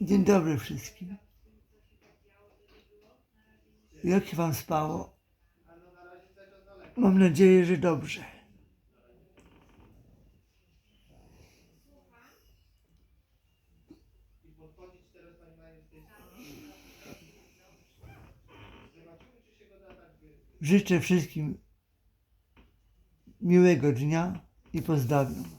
Dzień dobry wszystkim. Jak się wam spało? Mam nadzieję, że dobrze. Życzę wszystkim miłego dnia i pozdrawiam.